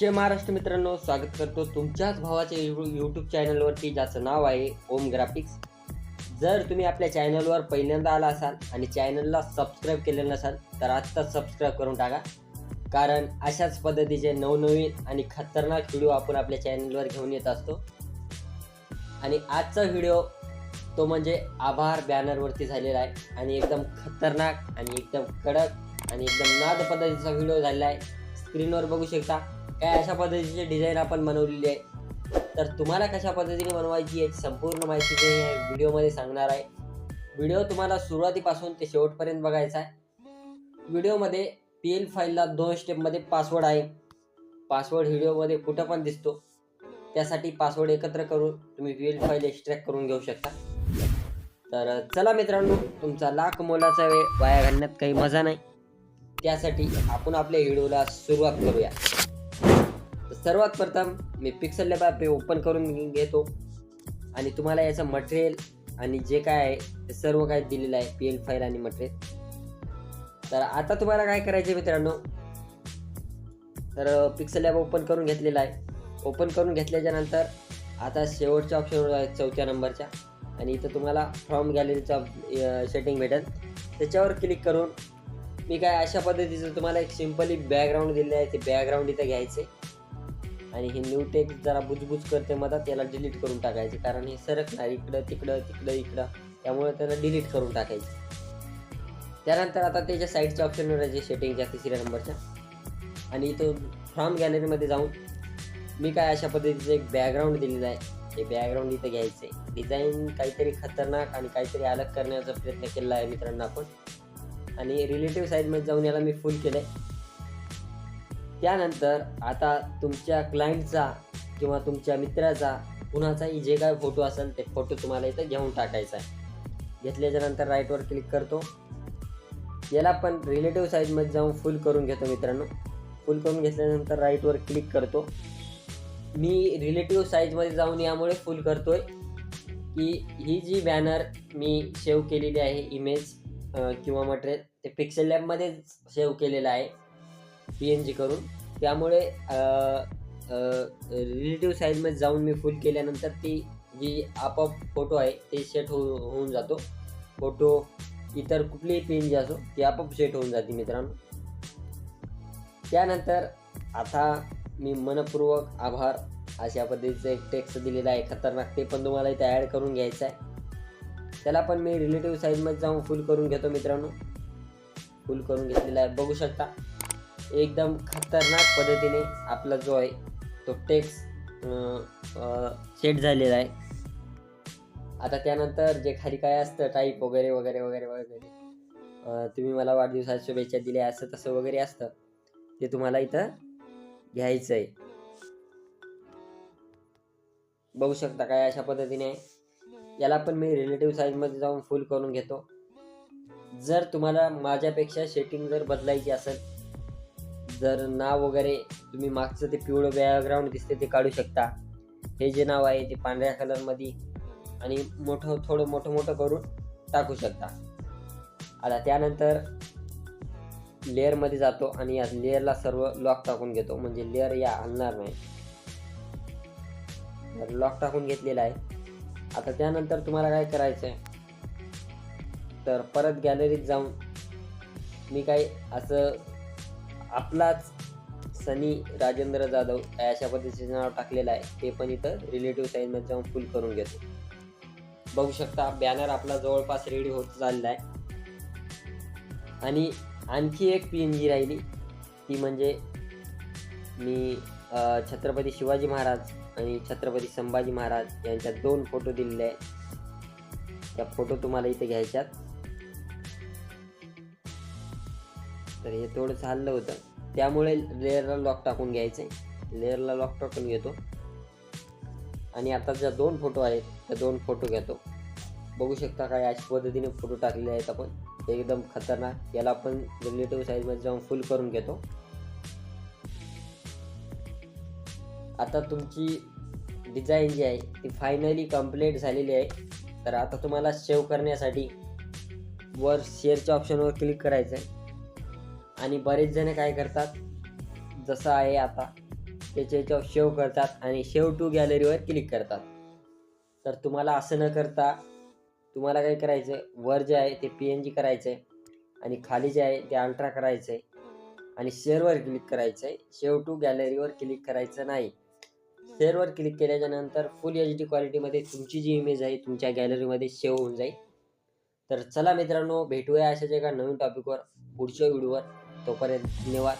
जय महाराष्ट्र मित्रांनो स्वागत करतो तुमच्याच भावाच्या यूट्यूब चॅनलवरती ज्याचं नाव आहे ओम ग्राफिक्स. जर तुम्ही आपल्या चॅनलवर पहिल्यांदा आला असाल आणि चॅनलला सबस्क्राईब केलेलं नसाल तर आत्ताच सबस्क्राईब करून टाका. कारण अशाच पद्धतीचे नवनवीन आणि खतरनाक व्हिडिओ आपण आपल्या चॅनलवर घेऊन येत असतो. आणि आजचा व्हिडिओ तो म्हणजे आभार बॅनरवरती झालेला आहे. आणि एकदम खतरनाक आणि एकदम कडक आणि एकदम नाद पद्धतीचा व्हिडिओ झालेला आहे. स्क्रीनवर बघू शकता. काय अशा पद्धतीचे डिझाईन आपण बनवलेली आहे तर तुम्हाला कशा पद्धतीने बनवायची याची संपूर्ण माहिती मी या व्हिडिओमध्ये सांगणार आहे. व्हिडिओ तुम्हाला सुरुवातीपासून ते शेवटपर्यंत बघायचा आहे. व्हिडिओमध्ये पी एल फाईलला दोन स्टेपमध्ये पासवर्ड आहे. पासवर्ड व्हिडिओमध्ये कुठं पण दिसतो. त्यासाठी पासवर्ड एकत्र करून तुम्ही पी एल फाईल एक्स्ट्रॅक्ट करून घेऊ शकता. तर चला मित्रांनो तुमचा लाख मोलाचा वेळ वाया घालण्यात काही मजा नाही. त्यासाठी आपण आपल्या व्हिडिओला सुरुवात करूया. सर्वात प्रथम मी पिक्सल लॅब ॲप ओपन करून घेतो. आणि तुम्हाला याचं मटेरियल आणि जे काय आहे ते सर्व काही दिलेलं आहे पी एल फाईल आणि मटेरियल तर आता तुम्हाला काय करायचे मित्रांनो? तर पिक्सल लॅब ओपन करून घेतलेला आहे. ओपन करून घेतल्याच्या नंतर आता शेवटच्या ऑप्शनवर आहे चौथ्या नंबरच्या. आणि इथं तुम्हाला फ्रॉम गॅलरीचा सेटिंग भेटेल. त्याच्यावर क्लिक करून मी काय अशा पद्धतीचं तुम्हाला एक सिम्पली बॅकग्राऊंड दिले आहे. ते बॅकग्राऊंड इथं घ्यायचे आणि हे न्यू टेक जरा बुजबुज करते मधात याला डिलीट करून टाकायचे. कारण हे सरकणार इकडं तिकडं तिकडं इकडं. त्यामुळे त्याला डिलीट करून टाकायचे. त्यानंतर आता त्याच्या साईडच्या ऑप्शनवर आहे जे सेटिंगच्या तिसऱ्या नंबरच्या आणि इथं फ्रॉम गॅलरीमध्ये जाऊन मी काय अशा पद्धतीचं एक बॅकग्राऊंड दिलेलं आहे. ते बॅकग्राऊंड इथं घ्यायचं आहे डिझाईन काहीतरी खतरनाक आणि काहीतरी अलग करण्याचा प्रयत्न केला आहे मित्रांनो आपण. आणि रिलेटिव्ह साईडमध्ये जाऊन याला मी फुल केलं आहे त्यानंतर आता तुमच्या क्लायंटचा किंवा तुमच्या मित्राचा कुणाचाही जे काय फोटो असेल ते फोटो तुम्हाला इथं घेऊन टाकायचा आहे. घेतल्याच्या नंतर राईटवर क्लिक करतो. याला पण रिलेटिव्ह साईजमध्ये जाऊन फुल करून घेतो मित्रांनो. फुल करून घेतल्यानंतर राईटवर क्लिक करतो. मी रिलेटिव्ह साईजमध्ये जाऊन यामुळे फुल करतो आहे की ही जी बॅनर मी सेव्ह केलेली आहे इमेज किंवा मटेरियल ते पिक्सेल लॅबमध्येच सेव्ह केलेलं आहे. पी एन जी करून. त्यामुळे रिलेटिव्ह साईजमध्ये जाऊन मी फुल केल्यानंतर ती जी आपोआप फोटो आहे ते सेट हो होऊन जातो. फोटो इतर कुठलीही पी एन जी असो ती आपोआप सेट होऊन जाते मित्रांनो. त्यानंतर आता मी मनपूर्वक आभार. अशा पद्धतीचं एक टेक्स्ट दिलेला आहे खतरनाक. ते पण तुम्हाला इथे ॲड करून घ्यायचं आहे. त्याला पण मी रिलेटिव्ह साईजमध्ये जाऊन फुल करून घेतो मित्रांनो. फुल करून घेतलेला आहे. बघू शकता. एकदम खतरनाक पद्धतीने आपला जो आहे तो टेक्स सेट झालेला आहे. आता त्यानंतर जे खाली काय असतं टाईप वगैरे वगैरे वगैरे वगैरे तुम्ही मला वाढदिवसाच्या शुभेच्छा दिल्या असं तसं वगैरे असतं. ते तुम्हाला इथं घ्यायचं आहे. बघू शकता काय अशा पद्धतीने आहे. याला पण मी रिलेटिव्ह साईजमध्ये जाऊन फुल करून घेतो. जर तुम्हाला माझ्यापेक्षा सेटिंग जर बदलायची असेल जर नाव वगैरे तुम्ही मागचं ते पिवळं बॅकग्राऊंड दिसते ते काढू शकता. हे जे नाव आहे ते पांढऱ्या कलरमध्ये आणि मोठं थोडं मोठं मोठं करून टाकू शकता. आता त्यानंतर लेअरमध्ये जातो आणि या लेअरला सर्व लॉक टाकून घेतो. म्हणजे लेअर या हलणार नाही. तर लॉक टाकून घेतलेला आहे. आता त्यानंतर तुम्हाला काय करायचं आहे तर परत गॅलरीत जाऊन मी काही असं आपलाच सनी राजेंद्र जाधव अशा पद्धतीचं नाव टाकलेलं आहे. ते पण इथं रिलेटिव्ह साईजमध्ये जाऊन फुल करून घेतो. बघू शकता बॅनर आपला जवळपास रेडी होत चालला आहे. आणि आणखी एक पी एन जी राहिली. ती म्हणजे मी छत्रपती शिवाजी महाराज आणि छत्रपती संभाजी महाराज यांच्यात दोन फोटो दिलेले आहेत. त्या फोटो तुम्हाला इथे घ्यायच्यात. तर हे थोडंसं हल्लं होतं. त्यामुळे लेअरला लॉक टाकून घ्यायचं आहे लेअरला लॉक टाकून घेतो. आणि आता ज्या दोन फोटो आहेत त्या दोन फोटो घेतो. बघू शकता काय अशा पद्धतीने फोटो टाकलेले आहेत आपण. एकदम खतरनाक. याला आपण रिलेटिव्ह साईजमध्ये जाऊन फुल करून घेतो. आता तुमची डिझाईन जी आहे ती फायनली कंप्लीट झालेली आहे. तर आता तुम्हाला सेव्ह करण्यासाठी वर शेअरच्या ऑप्शनवर क्लिक करायचं आहे आणि बरेच जण काय करतात जसं आहे आता त्याच्या याच्यावर शेव करतात आणि शेव टू गॅलरीवर क्लिक करतात. तर तुम्हाला असं न करता तुम्हाला काय करायचं आहे वर जे आहे ते पी एन जी करायचं आहे आणि खाली जे आहे ते अल्ट्रा करायचं आहे आणि शेअरवर क्लिक करायचं आहे शेव टू गॅलरीवर क्लिक करायचं नाही. शेअरवर क्लिक केल्याच्यानंतर फुल एच डी क्वालिटीमध्ये तुमची जी इमेज आहे तुमच्या गॅलरीमध्ये सेव्ह होऊन जाईल. तर चला मित्रांनो भेटूया अशाच एका नवीन टॉपिकवर पुढच्या व्हिडिओवर तोपर्यंत धन्यवाद